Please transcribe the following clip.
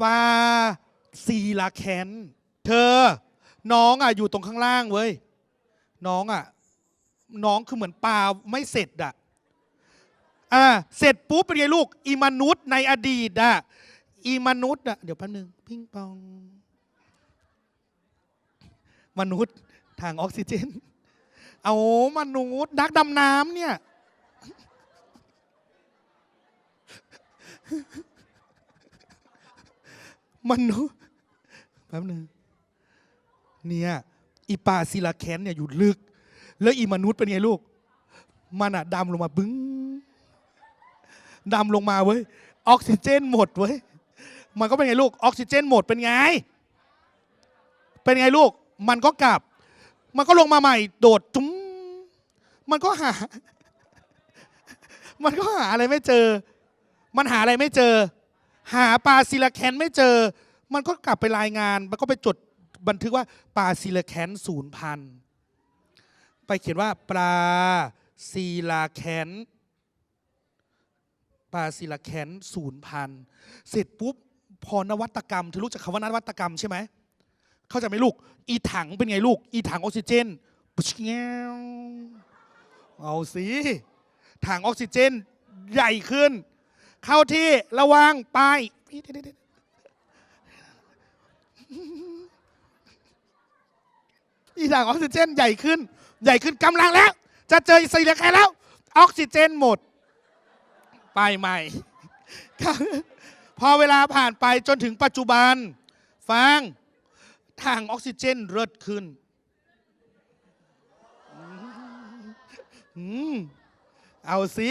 ปลาซีลาแคนเธอ น้องอะอยู่ตรงข้างล่างเว้ย น้องอะ น้องคือเหมือนปลาไม่เสร็จอะอ่าเสร็จปุ๊บเป็นไงลูกอีมนุษย์ในอดีตอะอีมนุษย์อะเดี๋ยวแป๊บนึงพิงปอง มนุษย์ทางออกซิเจน เอามนุษย์นักดำน้ำเนี่ย มนุษย์แป๊บนึงเนี่ยอีปลาซิลาแคนเนี่ยอยู่ลึก แล้วอีมนุษย์เป็นไงลูก มันอะดำลงมาบึ้งดำลงมาเว้ย ออกซิเจนหมดเว้ย มันก็เป็นไงลูก ออกซิเจนหมดเป็นไง เป็นไงลูก มันก็กลับ มันก็ลงมาใหม่ โดดจุ้ม มันก็หา มันก็หาอะไรไม่เจอ มันหาอะไรไม่เจอ หาปลาซิลาแคนไม่เจอ มันก็กลับไปรายงาน มันก็ไปจดบันทึกว่าปลาซิลาแคนศูนย์พันไปเขียนว่าปลาซีลาแคนปลาซีลาแคนศูนย์พันเสร็จปุ๊บพอนวัตกรรมเธอรู้จักคำว่านวัตกรรมใช่ไหมเข้าใจไหมลูก อีถังเป็นไงลูก อีถังออกซิเจนเอาสิถังออกซิเจนใหญ่ขึ้น เข้าที่ระวังไปอีถังออกซิเจนใหญ่ขึ้น ใหญ่ขึ้นกำลังแล้ว จะเจออีซีเรียแคแล้ว ออกซิเจนหมด ไปใหม่ พอเวลาผ่านไปจนถึงปัจจุบัน ฟังทางออกซิเจนเลิศขึ้นอืมเอาสิ